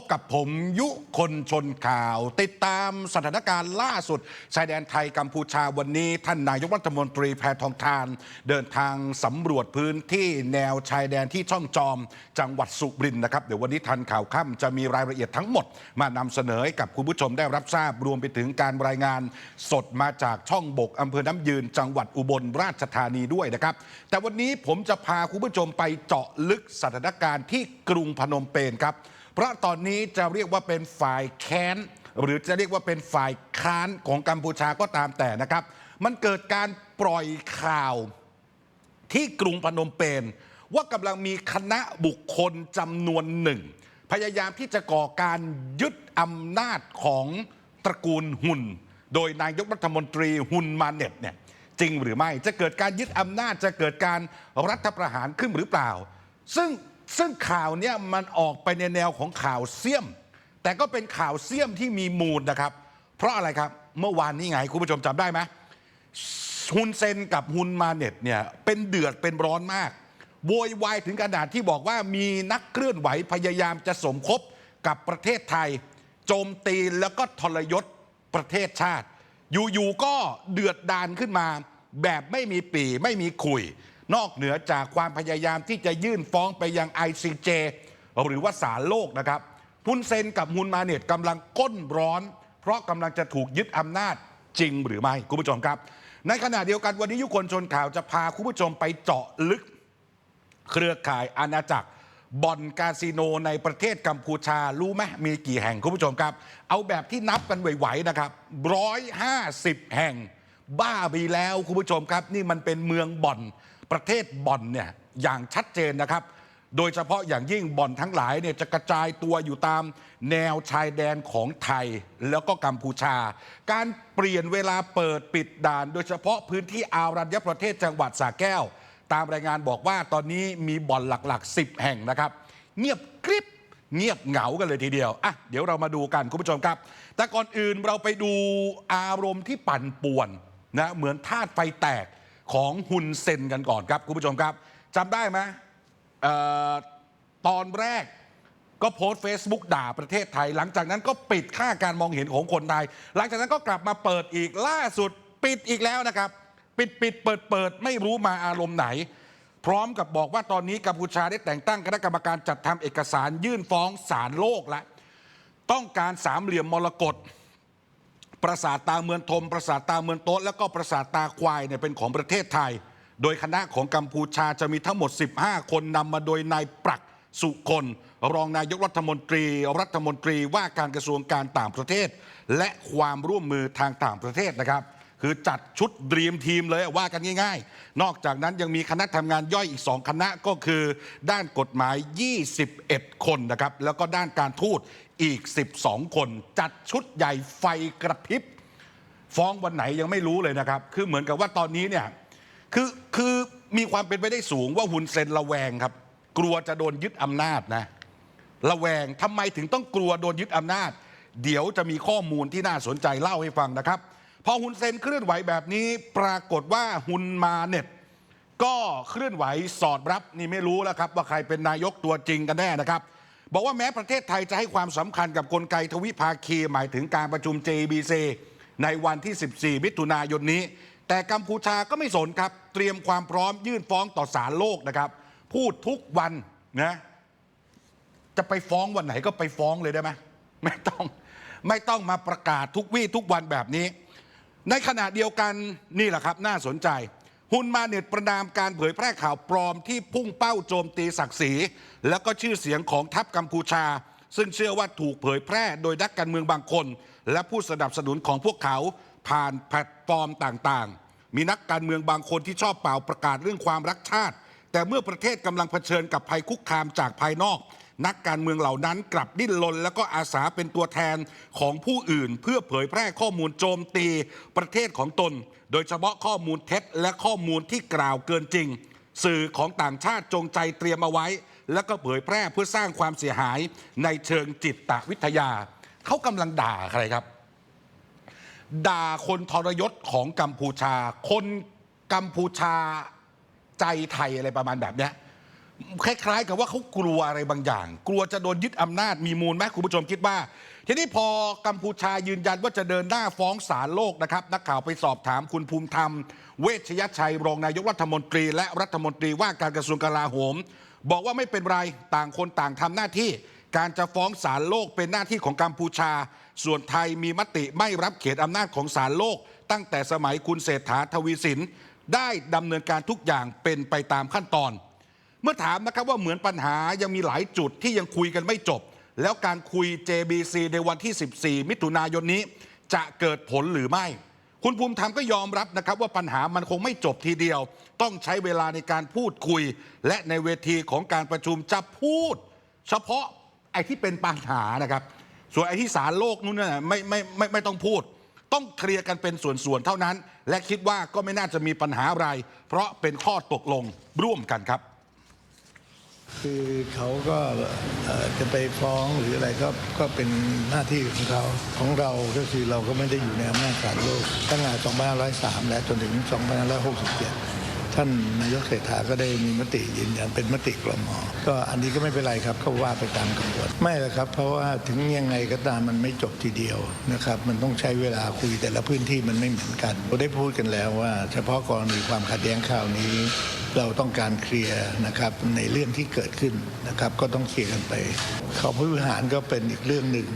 บกับผมยุคนชนข่าว ติดตามสถานการณ์ล่าสุด ชายแดนไทยกัมพูชาวันนี้ ท่านนายกรัฐมนตรีแพทองทาน เดินทางสำรวจพื้นที่แนวชายแดนที่ช่องจอม จังหวัดสุรินทร์นะครับ เดี๋ยววันนี้ทันข่าวค่ำจะมีรายละเอียดทั้งหมด มานำเสนอให้กับคุณผู้ชมได้รับทราบรวมไปถึงการรายงาน สดมาจากช่องบกอำเภอน้ำยืน จังหวัดอุบลราชธานีด้วยนะครับ แต่วันนี้ผมจะพาคุณผู้ชมไปเจาะลึกสถานการณ์ที่กรุงพนมเปญครับ เพราะตอนนี้จะเรียกว่าเป็นฝ่ายแค้น หรือจะเรียกว่าเป็นฝ่ายค้านของกัมพูชาก็ตามแต่นะครับ มันเกิดการปล่อยข่าวที่กรุงพนมเปญว่ากำลังมีคณะบุคคลจำนวนหนึ่ง พยายามที่จะก่อการยึดอำนาจของตระกูลหุนโดยนายกรัฐมนตรีหุนมาเน็ตเนี่ยจริงหรือไม่จะเกิดการยึดอำนาจจะเกิดการรัฐประหารขึ้นหรือเปล่า ซึ่ง ซึ่งข่าวเนี่ยมันออกไปในแนวของข่าวเสี่ยม แต่ก็เป็นข่าวเสี่ยมที่มีมูลนะครับ เพราะอะไรครับเมื่อวานนี้ไงคุณผู้ชมจำได้ไหมฮุนเซนกับฮุนมาเน็ตเนี่ยเป็นเดือดเป็นร้อนมากโวยวายถึงขนาดที่บอกว่ามีนักเคลื่อนไหวพยายามจะสมคบกับประเทศไทย โจมตีแล้วก็ทรยศประเทศชาติ อยู่ๆก็เดือดดานขึ้นมา แบบไม่มีปีไม่มีคุย นอกเหนือจากความพยายามที่จะยื่นฟ้องไปยัง ICJ หรือว่าศาลโลกนะครับฮุนเซนกับฮุนมาเนตกำลังก้นร้อน เพราะกำลังจะถูกยึดอำนาจจริงหรือไม่คุณผู้ชมครับ ในขณะเดียวกันวันนี้ยุคนชนข่าวจะพาคุณผู้ชมไปเจาะลึก เครือข่ายอาณาจักรบ่อนคาสิโนในประเทศกัมพูชารู้ไหมมีกี่แห่งคุณผู้ชมครับ เอาแบบที่นับกันไหวๆนะครับร้อยห้าสิบแห่ง บ้าไปแล้วคุณผู้ชมครับ นี่มันเป็นเมืองบ่อน ประเทศบ่อนเนี่ยอย่างชัดเจนนะครับ โดยเฉพาะอย่างยิ่งบ่อนทั้งหลายเนี่ยจะกระจายตัวอยู่ตามแนวชายแดนของไทยแล้วก็กัมพูชา การเปลี่ยนเวลาเปิดปิดด่าน โดยเฉพาะพื้นที่อารัญญประเทศจังหวัดสระแก้ว ตามรายงานบอกว่าตอนนี้มีบ่อนหลักๆ 10 แห่งนะครับ เงียบกริบเงียบเหงากันเลยทีเดียว อะ เดี๋ยวเรามาดูกันคุณผู้ชมครับ แต่ก่อนอื่นเราไปดูอารมณ์ที่ปั่นป่วนนะ เหมือนธาตุไฟแตก ของฮุนเซนกันก่อนครับ คุณผู้ชมครับจำได้ไหมออตอนแรกก็โพสต์ Facebook ด่าประเทศไทย หลังจากนั้นก็ปิดค่าการมองเห็นของคนไทย หลังจากนั้นก็กลับมาเปิดอีกล่าสุดปิดอีกแล้วนะครับ ปิดปิดเปิดเปิดไม่รู้มาอารมณ์ไหน พร้อมกับบอกว่าตอนนี้กัมพูชาได้แต่งตั้งคณะกรรมการจัดทำเอกสารยื่นฟ้องศาลโลกแล้วต้องการสามเหลี่ยมมรกต ปราสาทตาเมืองทมปราสาทตาเมืองโต๊ะแล้วก็ปราสาทตาควายเนี่ยเป็นของประเทศไทย โดยคณะของกัมพูชาจะมีทั้งหมด 15 คนนำมาโดยนายปรักสุคนรองนายกรัฐมนตรี รัฐมนตรีว่าการกระทรวงการต่างประเทศ และความร่วมมือทางต่างประเทศนะครับ คือจัดชุดเตรีมทีมเลยว่ากันง่ายๆ นอกจากนั้นยังมีคณะทำงานย่อยอีก 2 คณะก็คือ ด้านกฎหมาย 21 คนนะครับ แล้วก็ด้านการทูตอีก 12 คน จัดชุดใหญ่ไฟกระพริบ ฟ้องวันไหนยังไม่รู้เลยนะครับ คือเหมือนกับว่าตอนนี้เนี่ยคือคือมีความเป็นไปได้สูงว่าฮุนเซนระแวงครับ กลัวจะโดนยึดอำนาจนะระแวงทำไมถึงต้องกลัวโดนยึดอำนาจ เดี๋ยวจะมีข้อมูลที่น่าสนใจเล่าให้ฟังนะครับ พอฮุนเซนเคลื่อนไหวแบบนี้ปรากฏว่าฮุนมาเน็ตก็เคลื่อนไหวสอดรับนี่ไม่รู้แล้วครับ ว่าใครเป็นนายกตัวจริงกันแน่นะครับ บอกว่าแม้ประเทศไทยจะให้ความสำคัญกับกลไกทวิภาคีหมายถึงการประชุม JBC ในวันที่ 14 มิถุนายนนี้ แต่กัมพูชาก็ไม่สนครับ เตรียมความพร้อมยื่นฟ้องต่อศาลโลกนะครับ พูดทุกวันนะจะไปฟ้องวันไหนก็ไปฟ้องเลยได้ไหมไม่ต้องไม่ต้องมาประกาศทุกวี่ทุกวันแบบนี้ ในขณะเดียวกันนี่แหละครับน่าสนใจฮุนมาเน็ตประนามการเผยแพร่ข่าวปลอมที่พุ่งเป้าโจมตีศักดิ์ศรี แล้วก็ชื่อเสียงของทัพกัมพูชา ซึ่งเชื่อว่าถูกเผยแพร่โดยนักการเมืองบางคน และผู้สนับสนุนของพวกเขาผ่านแพลตฟอร์มต่างๆ มีนักการเมืองบางคนที่ชอบเป่าประกาศเรื่องความรักชาติ แต่เมื่อประเทศกำลังเผชิญกับภัยคุกคามจากภายนอก นักการเมืองเหล่านั้นกลับดิ้นรนแล้วก็อาสาเป็นตัวแทนของผู้อื่น เพื่อเผยแพร่ข้อมูลโจมตีประเทศของตน โดยเฉพาะข้อมูลเท็จและข้อมูลที่กล่าวเกินจริง สื่อของต่างชาติจงใจเตรียมเอาไว้ แล้วก็เผยแพร่เพื่อสร้างความเสียหายในเชิงจิตวิทยาเขากำลังด่าใครครับ ด่าคนทรยศของกัมพูชา คนกัมพูชาใจไทยอะไรประมาณแบบเนี้ย คล้ายๆ กับว่าเขากลัวอะไรบางอย่าง กลัวจะโดนยึดอำนาจมีมูลไหมคุณผู้ชมคิดว่า ทีนี้พอกัมพูชายืนยันว่าจะเดินหน้าฟ้องศาลโลกนะครับ นักข่าวไปสอบถามคุณภูมิธรรม เวชยชัยรองนายกรัฐมนตรี และรัฐมนตรีว่าการกระทรวงกลาโหม บอกว่าไม่เป็นไรต่างคนต่างทำหน้าที่ การจะฟ้องศาลโลกเป็นหน้าที่ของกัมพูชา ส่วนไทยมีมติไม่รับเขตอำนาจของศาลโลก ตั้งแต่สมัยคุณเศรษฐาทวีสินได้ดำเนินการทุกอย่างเป็นไปตามขั้นตอน เมื่อถามนะครับว่าเหมือนปัญหายังมีหลายจุดที่ยังคุยกันไม่จบ แล้วการคุย JBC ในวันที่ 14 มิถุนายนนี้ จะเกิดผลหรือไม่ คุณภูมิธรรมก็ยอมรับนะครับว่าปัญหามันคงไม่จบทีเดียว ต้องใช้เวลาในการพูดคุย และในเวทีของการประชุมจะพูด เฉพาะไอ้ที่เป็นปัญหานะครับ ส่วนไอ้ที่สารโลกนู้นน่ะไม่ไม่ไมไม่ไม่ต้องพูด ต้องเคลียร์กันเป็นส่วนๆเท่านั้น และคิดว่าก็ไม่น่าจะมีปัญหาอะไร เพราะเป็นข้อตกลงร่วมกันครับ คือเขาก็จะไปฟ้องหรืออะไรก็ก็เป็นหน้าที่ของเขาของเราก็คือเราก็ไม่ได้อยู่ในอำนาจศาลโลกตั้งแต่2503 และจนถึง 2567 ท่านนายกเศรษฐาก็ได้มีมติยืนยันเป็นมติกรมก็อันนี้ก็ไม่เป็นไรครับก็ว่าไปตามกำหนดไม่ละครับ เพราะว่าถึงยังไงก็ตามมันไม่จบทีเดียวนะครับมันต้องใช้เวลาคุยแต่ละพื้นที่มันไม่เหมือนกันเราได้พูดกันแล้วว่า เฉพาะกรณีความขัดแย้งข่าวนี้ เราต้องการเคลียร์นะครับในเรื่องที่เกิดขึ้นนะครับ ก็ต้องเคลียร์กันไป เขาผู้บริหารก็เป็นอีกเรื่องหนึ่ง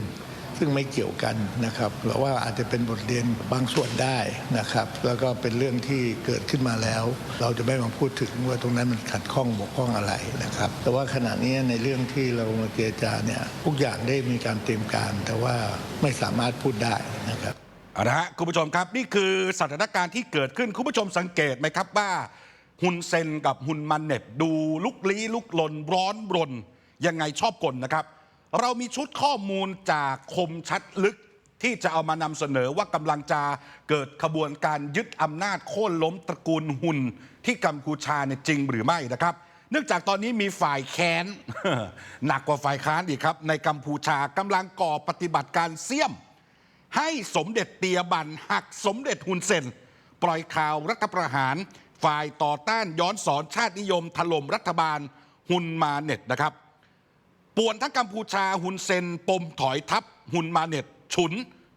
ซึ่งไม่เกี่ยวกันนะครับเราว่าอาจจะเป็นบทเรียนบางส่วนได้นะครับ แล้วก็เป็นเรื่องที่เกิดขึ้นมาแล้ว เราจะไม่มาพูดถึงว่าตรงนั้นมันขัดข้องบกพร่องอะไรนะครับ แต่ว่าขณะนี้ในเรื่องที่เรามาเจรจาเนี่ยทุกอย่างได้มีการเตรียมการ แต่ว่าไม่สามารถพูดได้นะครับเอาละฮะคุณผู้ชมครับนี่คือสถานการณ์ที่เกิดขึ้นคุณผู้ชมสังเกตไหมครับว่า ฮุนเซนกับฮุนมันเน็ตดูลุกลี้ลุกลนร้อนรน ยังไงชอบกลนะครับ เรามีชุดข้อมูลจากคมชัดลึกที่จะเอามานำเสนอว่ากำลังจะเกิดขบวนการยึดอำนาจโค่นล้มตระกูลหุนที่กัมพูชาเนี่ยจริงหรือไม่นะครับ เนื่องจากตอนนี้มีฝ่ายแค้น หนักกว่าฝ่ายค้านอีกครับ ในกัมพูชากำลังก่อปฏิบัติการเสี่ยม ให้สมเด็จเตียบันหักสมเด็จฮุนเซน ปล่อยข่าวรัฐประหาร ฝ่ายต่อต้านย้อนสอนชาตินิยมถล่มรัฐบาลฮุนมาเน็ตนะครับป่วนทั้งกัมพูชาฮุนเซนปมถอยทับฮุนมาเน็ต ฉุน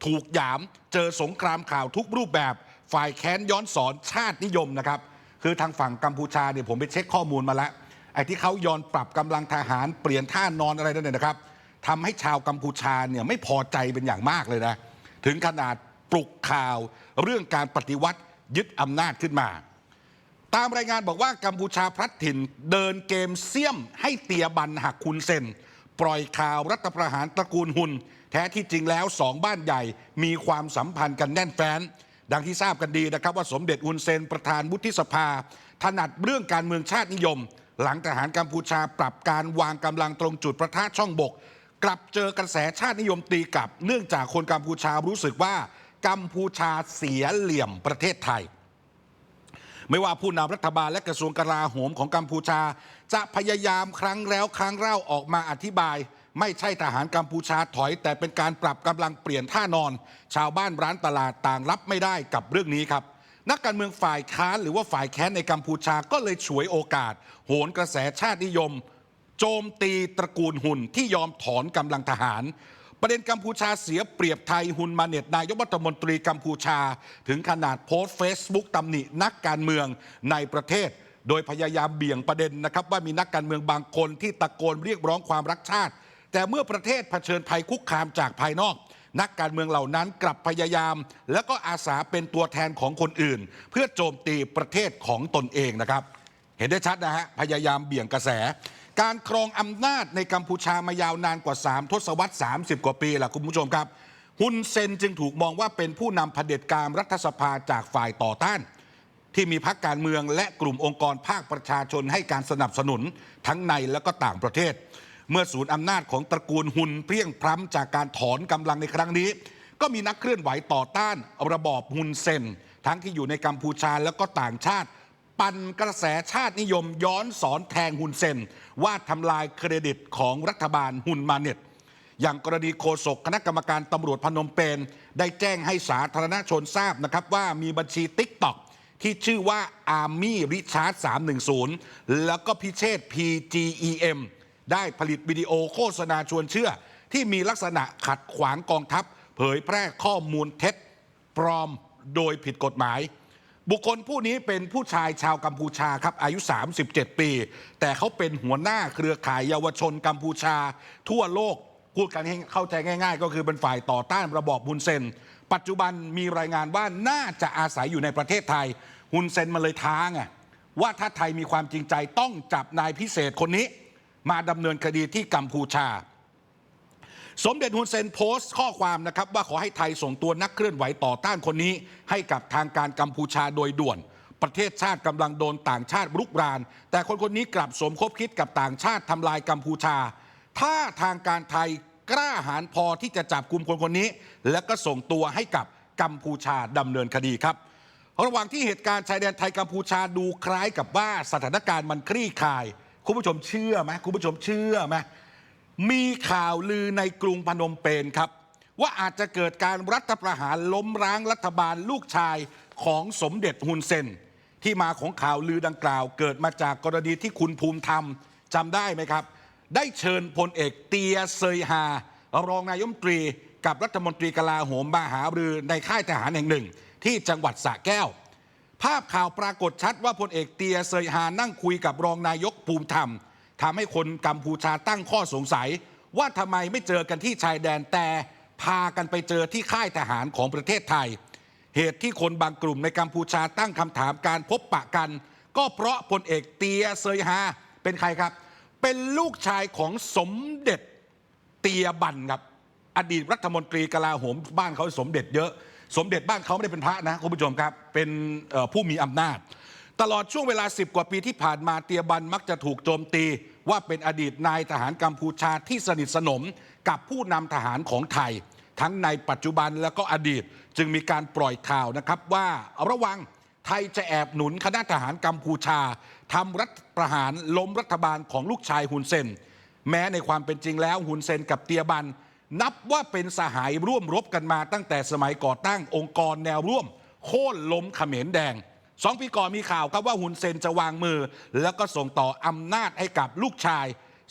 ถูกหยาม เจอสงครามข่าวทุกรูปแบบ ฝ่ายแค้นย้อนสอนชาตินิยมนะครับ คือทางฝั่งกัมพูชาเนี่ยผมไปเช็คข้อมูลมาแล้วไอ้ที่เขาย้อนปรับกำลังทหารเปลี่ยนท่านอนอะไรนั่นเนี่ยนะครับทำให้ชาวกัมพูชาเนี่ยไม่พอใจเป็นอย่างมากเลยนะถึงขนาดปลุกข่าวเรื่องการปฏิวัติยึดอำนาจขึ้นมา ตามรายงานบอกว่ากัมพูชาพลัดถิ่นเดินเกมเสี่ยมให้เตียบันหักคุณเซน ปล่อยข่าวรัฐประหารตระกูลหุนแท้ที่จริงแล้วสองบ้านใหญ่มีความสัมพันธ์กันแน่นแฟ้น ดังที่ทราบกันดีนะครับว่าสมเด็จอุนเซนประธานวุฒิสภา ถนัดเรื่องการเมืองชาตินิยม หลังทหารกัมพูชาปรับการวางกำลังตรงจุดประทะช่องบก กลับเจอกระแสชาตินิยมตีกลับ เนื่องจากคนกัมพูชารู้สึกว่ากัมพูชาเสียเหลี่ยมประเทศไทย ไม่ว่าผู้นำรัฐบาลและกระทรวงกลาโหมของกัมพูชา จะพยายามครั้งแล้วครั้งเล่าออกมาอธิบาย ไม่ใช่ทหารกัมพูชาถอย แต่เป็นการปรับกำลังเปลี่ยนท่านอน ชาวบ้านร้านตลาดต่างรับไม่ได้กับเรื่องนี้ครับนักการเมืองฝ่ายค้านหรือว่าฝ่ายแค้นในกัมพูชาก็เลยฉวยโอกาส โหนกระแสชาตินิยม โจมตีตระกูลหุ่นที่ยอมถอนกำลังทหาร ประเด็นกัมพูชาเสียเปรียบไทยฮุนมาเน็ตนายกรัฐมนตรีกัมพูชา ถึงขนาดโพสต์เฟซบุ๊กตำหนินักการเมืองในประเทศ โดยพยายามเบี่ยงประเด็นนะครับว่ามีนักการเมืองบางคนที่ตะโกนเรียกร้องความรักชาติ แต่เมื่อประเทศเผชิญภัยคุกคามจากภายนอกนักการเมืองเหล่านั้นกลับพยายาม แล้วก็อาสาเป็นตัวแทนของคนอื่น เพื่อโจมตีประเทศของตนเองนะครับ เห็นได้ชัดนะฮะพยายามเบี่ยงกระแส การครองอำนาจในกัมพูชามายาวนานกว่า 3 ทศวรรษ 30 กว่าปีล่ะคุณผู้ชมครับฮุนเซนจึงถูกมองว่าเป็นผู้นำเผด็จการรัฐสภาจากฝ่ายต่อต้าน ที่มีพรรคการเมืองและกลุ่มองค์กรภาคประชาชนให้การสนับสนุนทั้งในและก็ต่างประเทศ เมื่อศูนย์อำนาจของตระกูลฮุนเพียงพล้ำจากการถอนกำลังในครั้งนี้ ก็มีนักเคลื่อนไหวต่อต้าน ระบอบฮุนเซน ทั้งที่อยู่ในกัมพูชาแล้วก็ต่างชาติ ปั่นกระแสชาตินิยมย้อนสอนแทงฮุนเซน ว่าทำลายเครดิตของรัฐบาลฮุนมาเน็ต อย่างกรณีโฆษกคณะกรรมการตำรวจพนมเปญได้แจ้งให้สาธารณชนทราบนะครับว่ามีบัญชีติ๊กต็อกที่ชื่อว่า Army Richard 310 แล้วก็พิเชษ PGEM ได้ผลิตวิดีโอโฆษณาชวนเชื่อ ที่มีลักษณะขัดขวางกองทัพ เผยแพร่ข้อมูลเท็จปลอมโดยผิดกฎหมาย บุคคลผู้นี้เป็นผู้ชายชาวกัมพูชาครับอายุ 37 ปี แต่เขาเป็นหัวหน้าเครือข่ายเยาวชนกัมพูชา ทั่วโลกพูดกันให้เข้าใจง่าย ๆ ก็คือเป็นฝ่ายต่อต้านระบอบฮุนเซน ปัจจุบันมีรายงานว่าน่าจะอาศัยอยู่ในประเทศไทยฮุนเซนมาเลยท้าไงว่าถ้าไทยมีความจริงใจต้องจับนายพิเศษคนนี้ มาดำเนินคดีที่กัมพูชา สมเด็จฮุนเซนโพสต์ข้อความนะครับว่าขอให้ไทยส่งตัวนักเคลื่อนไหวต่อต้านคนนี้ ให้กับทางการกัมพูชาโดยด่วน ประเทศชาติกำลังโดนต่างชาติรุกราน แต่คนคนนี้กลับสมคบคิดกับต่างชาติทำลายกัมพูชา ถ้าทางการไทยกล้าหาญพอที่จะจับกลุ่มคนคนนี้ แล้วก็ส่งตัวให้กับกัมพูชาดำเนินคดีครับระหว่างที่เหตุการณ์ชายแดนไทยกัมพูชาดูคล้ายกับว่าสถานการณ์มันคลี่คลาย คุณผู้ชมเชื่อไหมคุณผู้ชมเชื่อไหม มีข่าวลือในกรุงพนมเปญครับ ว่าอาจจะเกิดการรัฐประหารล้มร้างรัฐบาลลูกชายของสมเด็จฮุนเซน ที่มาของข่าวลือดังกล่าว เกิดมาจากกรณีที่คุณภูมิธรรมจำได้ไหมครับ ได้เชิญพลเอกเตียเซยฮารองนายมตรีกับรัฐมนตรีกลาโหมมาหารือในค่ายทหารแห่งหนึ่ง ที่จังหวัดสระแก้ว ภาพข่าวปรากฏชัดว่าพลเอกเตียเซยฮานั่งคุยกับรองนายกภูมิธรรม ทำให้คนกัมพูชาตั้งข้อสงสัย ว่าทำไมไม่เจอกันที่ชายแดนแต่พากันไปเจอที่ค่ายทหารของประเทศไทย เหตุที่คนบางกลุ่มในกัมพูชาตั้งคำถามการพบปะกัน ก็เพราะพลเอกเตียเซยฮาเป็นใครครับ เป็นลูกชายของสมเด็จเตียบันครับ อดีตรัฐมนตรีกลาโหมบ้านเขาสมเด็จเยอะ สมเด็จบ้านเขาไม่ได้เป็นพระนะคุณผู้ชมครับ เป็นผู้มีอำนาจ ตลอดช่วงเวลา 10 กว่าปีที่ผ่านมาเตียบันมักจะถูกโจมตี ว่าเป็นอดีตนายทหารกัมพูชาที่สนิทสนมกับผู้นำทหารของไทย ทั้งในปัจจุบันและก็อดีตจึงมีการปล่อยข่าวนะครับว่าระวังไทยจะแอบหนุนคณะทหารกัมพูชาทำรัฐประหารล้มรัฐบาลของลูกชายฮุนเซน แม้ในความเป็นจริงแล้วฮุนเซนกับเตียบัน นับว่าเป็นสหายร่วมรบกันมาตั้งแต่สมัยก่อตั้งองค์กรแนวร่วม โค่นล้มเขมรแดง สองปีก่อนมีข่าวครับว่าฮุนเซนจะวางมือ แล้วก็ส่งต่ออำนาจให้กับลูกชาย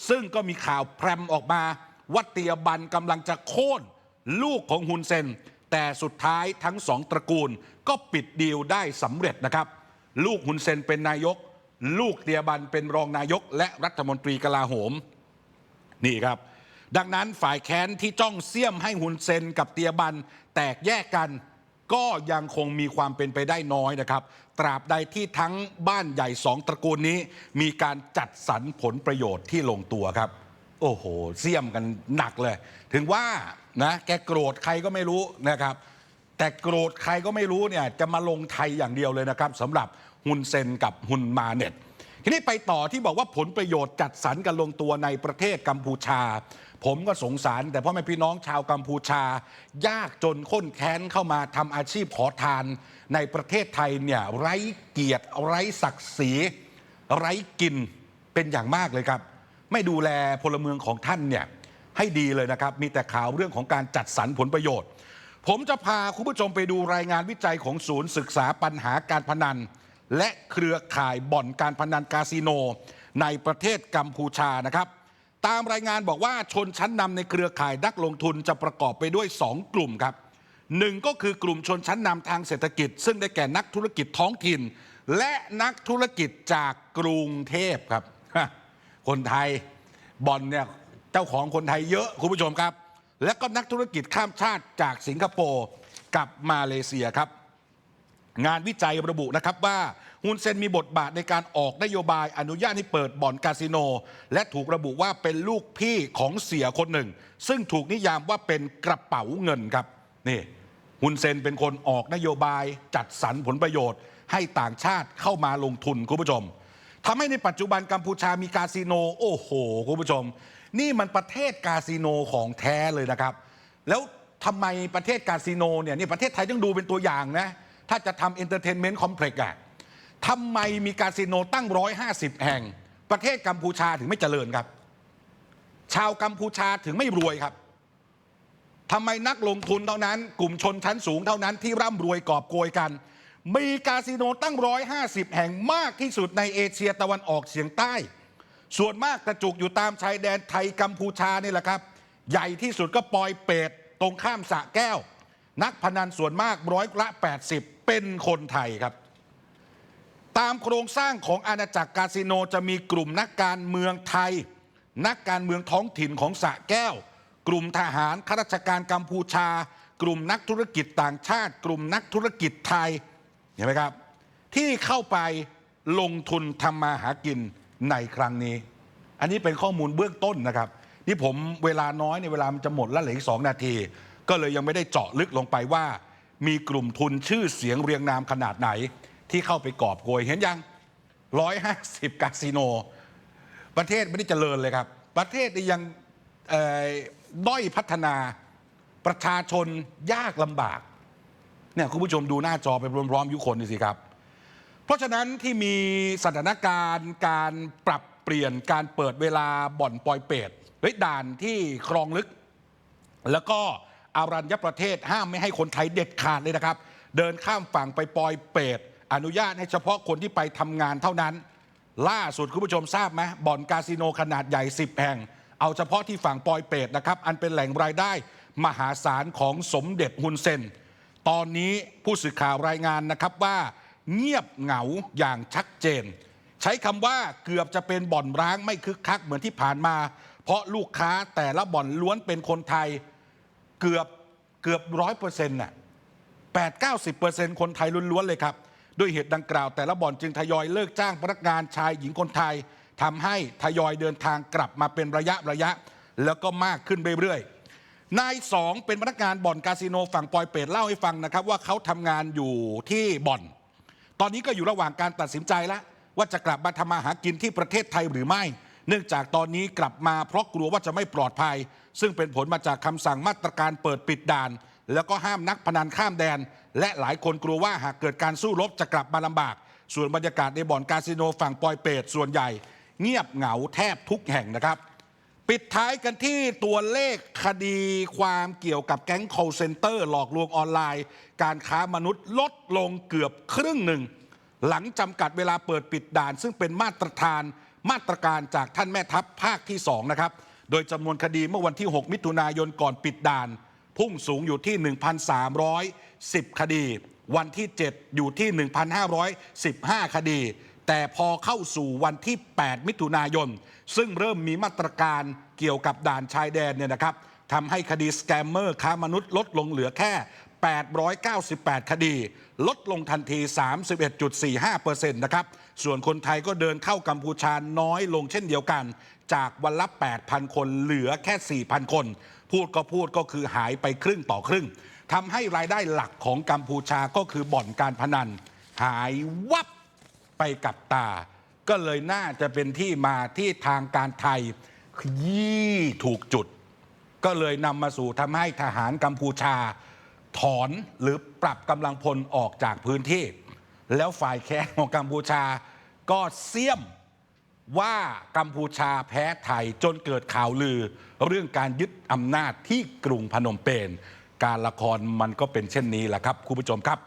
ซึ่งก็มีข่าวแพรมออกมาว่าเตียบันกำลังจะโค่นลูกของฮุนเซน แต่สุดท้ายทั้งสองตระกูลก็ปิดดีลได้สำเร็จนะครับ ลูกฮุนเซนเป็นนายก ลูกเตียบันเป็นรองนายก และรัฐมนตรีกลาโหม นี่ครับ ดังนั้นฝ่ายแค้นที่จ้องเสี้ยมให้ฮุนเซนกับเตียบันแตกแยกกัน ก็ยังคงมีความเป็นไปได้น้อยนะครับ ตราบใดที่ทั้งบ้านใหญ่สองตระกูลนี้ มีการจัดสรรผลประโยชน์ที่ลงตัวครับ โอ้โหเสี้ยมกันหนักเลย ถึงว่านะแกโกรธใครก็ไม่รู้นะครับ แต่โกรธใครก็ไม่รู้เนี่ยจะมาลงไทยอย่างเดียวเลยนะครับสำหรับฮุนเซนกับฮุนมาเน็ตทีนี้ไปต่อที่บอกว่าผลประโยชน์จัดสรรกันลงตัวในประเทศกัมพูชา ผมก็สงสารแต่พ่อแม่พี่น้องชาวกัมพูชา ยากจนข้นแค้นเข้ามาทำอาชีพขอทาน ในประเทศไทยเนี่ยไร้เกียรติไร้ศักดิ์ศรีไร้กินเป็นอย่างมากเลยครับ ไม่ดูแลพลเมืองของท่านเนี่ยให้ดีเลยนะครับ มีแต่ข่าวเรื่องของการจัดสรรผลประโยชน์ ผมจะพาคุณผู้ชมไปดูรายงานวิจัยของศูนย์ศึกษาปัญหาการพนัน และเครือข่ายบ่อนการพนันคาสิโน ในประเทศกัมพูชานะครับ ตามรายงานบอกว่าชนชั้นนำในเครือข่ายนักลงทุนจะประกอบไปด้วย 2 กลุ่มครับหนึ่งก็คือกลุ่มชนชั้นนำทางเศรษฐกิจ ซึ่งได้แก่นักธุรกิจท้องถิ่น และนักธุรกิจจากกรุงเทพครับ คนไทยบอนเนี่ยเจ้าของคนไทยเยอะคุณผู้ชมครับ และก็นักธุรกิจข้ามชาติจากสิงคโปร์กับมาเลเซียครับ งานวิจัยระบุนะครับว่า ฮุนเซนมีบทบาทในการออกนโยบายอนุญาตให้เปิดบ่อนคาสิโน และถูกระบุว่าเป็นลูกพี่ของเสียคนหนึ่ง ซึ่งถูกนิยามว่าเป็นกระเป๋าเงินครับนี่ฮุนเซนเป็นคนออกนโยบายจัดสรรผลประโยชน์ ให้ต่างชาติเข้ามาลงทุนคุณผู้ชมทำให้ในปัจจุบันกัมพูชามีคาสิโน โอ้โหคุณผู้ชม นี่มันประเทศคาสิโนของแท้เลยนะครับ แล้วทำไมประเทศคาสิโนเนี่ยนี่ประเทศไทยต้องดูเป็นตัวอย่างนะ ถ้าจะทำเอนเตอร์เทนเมนต์คอมเพล็กซ์อะ ทำไมมีคาสิโนตั้ง 150 แห่ง ประเทศกัมพูชาถึงไม่เจริญครับ ชาวกัมพูชาถึงไม่รวยครับทำไมนักลงทุนเท่านั้น กลุ่มชนชั้นสูงเท่านั้นที่ร่ำรวยกอบโกยกัน มีคาสิโนตั้ง 150 แห่งมากที่สุดในเอเชียตะวันออกเฉียงใต้ ส่วนมากกระจุกอยู่ตามชายแดนไทยกัมพูชานี่แหละครับ ใหญ่ที่สุดก็ปอยเปตตรงข้ามสะแก้ว นักพนันส่วนมากร้อยละ 80 เป็นคนไทยครับ ตามโครงสร้างของอาณาจักรคาสิโนจะมีกลุ่มนักการเมืองไทย นักการเมืองท้องถิ่นของสะแก้ว กลุ่มทหารข้าราชการกัมพูชา กลุ่มนักธุรกิจต่างชาติ กลุ่มนักธุรกิจไทยเห็นไหมครับ ที่เข้าไปลงทุนทำมาหากินในครั้งนี้ อันนี้เป็นข้อมูลเบื้องต้นนะครับนี่ผมเวลาน้อยในยเวลามันจะหมดแล้วเหลืออีกสองนาที ก็เลยยังไม่ได้เจาะลึกลงไปว่า มีกลุ่มทุนชื่อเสียงเรียงนามขนาดไหน ที่เข้าไปกอบโกยเห็นยัง 150 คาสิโน ประเทศไม่ได้เจริญเลยครับ ประเทศนี่ยังด้อยพัฒนาประชาชนยากลำบากเนี่ยคุณผู้ชมดูหน้าจอไปพร้อมๆยุคคนนี่สิครับ เพราะฉะนั้นที่มีสถานการณ์การปรับเปลี่ยนการเปิดเวลาบ่อนปอยเปตเฮ้ยด่านที่คลองลึก แล้วก็อารัญญประเทศห้ามไม่ให้คนไทยเด็ดขาดเลยนะครับ เดินข้ามฝั่งไปปอยเปต อนุญาตให้เฉพาะคนที่ไปทำงานเท่านั้น ล่าสุดคุณผู้ชมทราบไหมบ่อนคาสิโนขนาดใหญ่ 10 แห่ง เอาเฉพาะที่ฝั่งปอยเปตนะครับ อันเป็นแหล่งรายได้มหาศาลของสมเด็จฮุนเซน ตอนนี้ผู้สื่อข่าวรายงานนะครับว่า เงียบเหงาอย่างชัดเจน ใช้คำว่าเกือบจะเป็นบ่อนร้างไม่คึกคักเหมือนที่ผ่านมา เพราะลูกค้าแต่ละบ่อนล้วนเป็นคนไทยเกือบเกือบร้อยเปอร์เซ็นต์น่ะแปดเก้าสิบเปอร์เซ็นต์คนไทยล้วนๆเลยครับ ด้วยเหตุดังกล่าวแต่ละบ่อนจึงทยอยเลิกจ้างพนักงานชายหญิงคนไทยทำให้ทยอยเดินทางกลับมาเป็นระยะระยะ แล้วก็มากขึ้นเรื่อยๆ นายสองเป็นพนักงานบ่อนคาสิโนฝั่งปอยเปตเล่าให้ฟังนะครับ ว่าเขาทำงานอยู่ที่บ่อน ตอนนี้ก็อยู่ระหว่างการตัดสินใจแล้วว่าจะกลับมาทำมาหากินที่ประเทศไทยหรือไม่ เนื่องจากตอนนี้กลับมาเพราะกลัวว่าจะไม่ปลอดภัย ซึ่งเป็นผลมาจากคำสั่งมาตรการเปิดปิดด่าน แล้วก็ห้ามนักพนันข้ามแดน และหลายคนกลัวว่าหากเกิดการสู้รบจะกลับมาลำบาก ส่วนบรรยากาศในบ่อนคาสิโนฝั่งปอยเปตส่วนใหญ่ เงียบเหงาแทบทุกแห่งนะครับ ปิดท้ายกันที่ตัวเลขคดีความเกี่ยวกับแก๊ง call center หลอกลวงออนไลน์ การค้ามนุษย์ลดลงเกือบครึ่งหนึ่ง หลังจำกัดเวลาเปิดปิดด่าน ซึ่งเป็นมาตรฐานมาตรการจากท่านแม่ทัพภาคที่2นะครับโดยจำนวนคดีเมื่อวันที่ 6 มิถุนายนก่อนปิดด่าน พุ่งสูงอยู่ที่ 1,310 คดี วันที่ 7 อยู่ที่ 1,515 คดี แต่พอเข้าสู่วันที่ 8 มิถุนายน ซึ่งเริ่มมีมาตรการเกี่ยวกับด่านชายแดนเนี่ยนะครับทำให้คดีสแกมเมอร์ค้ามนุษย์ลดลงเหลือแค่ 898 คดี ลดลงทันที 31.45%นะครับ ส่วนคนไทยก็เดินเข้ากัมพูชาน้อยลงเช่นเดียวกัน จากวันละ 8,000 คนเหลือแค่ 4,000 คน พูดก็พูดก็คือหายไปครึ่งต่อครึ่งทำให้รายได้หลักของกัมพูชาก็คือบ่อนการพนัน หายวับไปกับตา ก็เลยน่าจะเป็นที่มาที่ทางการไทยยี้ถูกจุด ก็เลยนำมาสู่ทำให้ทหารกัมพูชา ถอนหรือปรับกำลังพลออกจากพื้นที่ แล้วฝ่ายแค้นของกัมพูชาก็เสี่ยม ว่ากัมพูชาแพ้ไทยจนเกิดข่าวลือ เรื่องการยึดอำนาจที่กรุงพนมเปญการละครมันก็เป็นเช่นนี้แหละครับคุณผู้ชมครับ